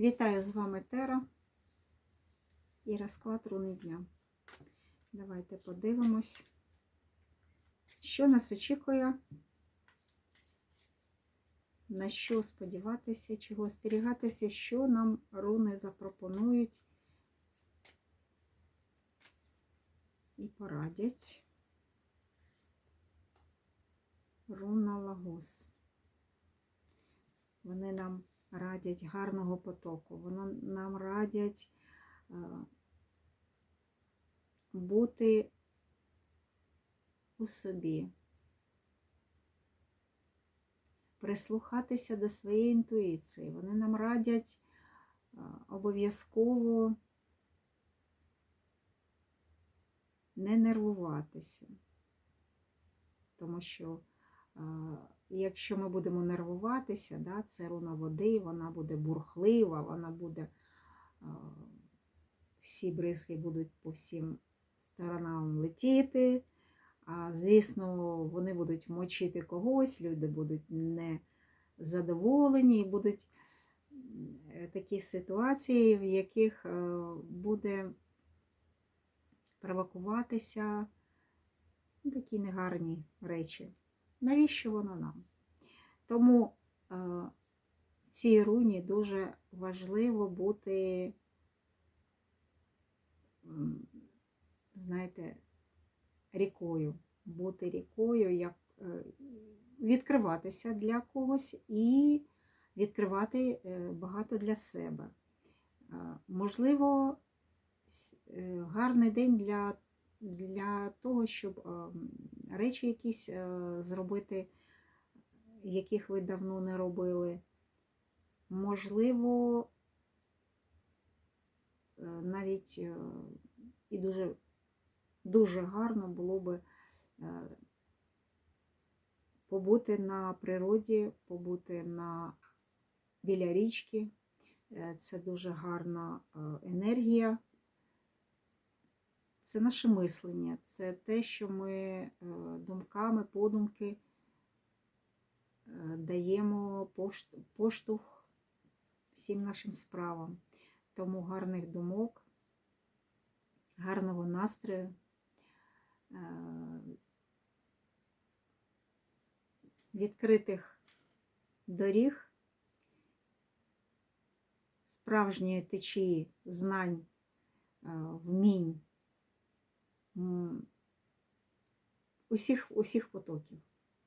Вітаю з вами Тера і розклад руни дня. Давайте подивимось, що нас очікує, на що сподіватися, чого остерігатися, що нам руни запропонують і порадять. Руна Лагос. Вони нам радять гарного потоку, вони нам радять е, бути у собі, прислухатися до своєї інтуїції. Вони нам радять е, обов'язково не нервуватися, тому що якщо ми будемо нервуватися, да, це руна води, вона буде бурхлива, вона буде, всі бризки будуть по всім сторонам летіти. А, звісно, вони будуть мочити когось, люди будуть незадоволені і будуть е, такі ситуації, в яких е, буде провокуватися такі негарні речі. Навіщо воно нам? Тому е, в цій руні дуже важливо бути, знаєте, рікою, бути рікою, як, е, відкриватися для когось і відкривати е, багато для себе. Можливо, гарний день для, для того, щоб е, речі якісь е, зробити, яких ви давно не робили. Можливо, е, навіть е, і дуже, дуже гарно було би побути на природі, побути на, біля річки. Це дуже гарна енергія. Це наше мислення, це те, що ми е, думками, подумки е, даємо поштовх всім нашим справам. Тому гарних думок, гарного настрою, е, відкритих доріг, справжньої течії знань, вмінь усіх, усіх потоків.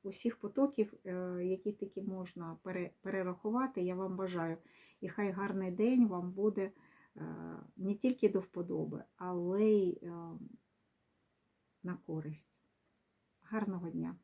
Усіх потоків, е, які тільки можна перерахувати, я вам бажаю. І хай гарний день вам буде е, не тільки до вподоби, але й е, на користь. Гарного дня!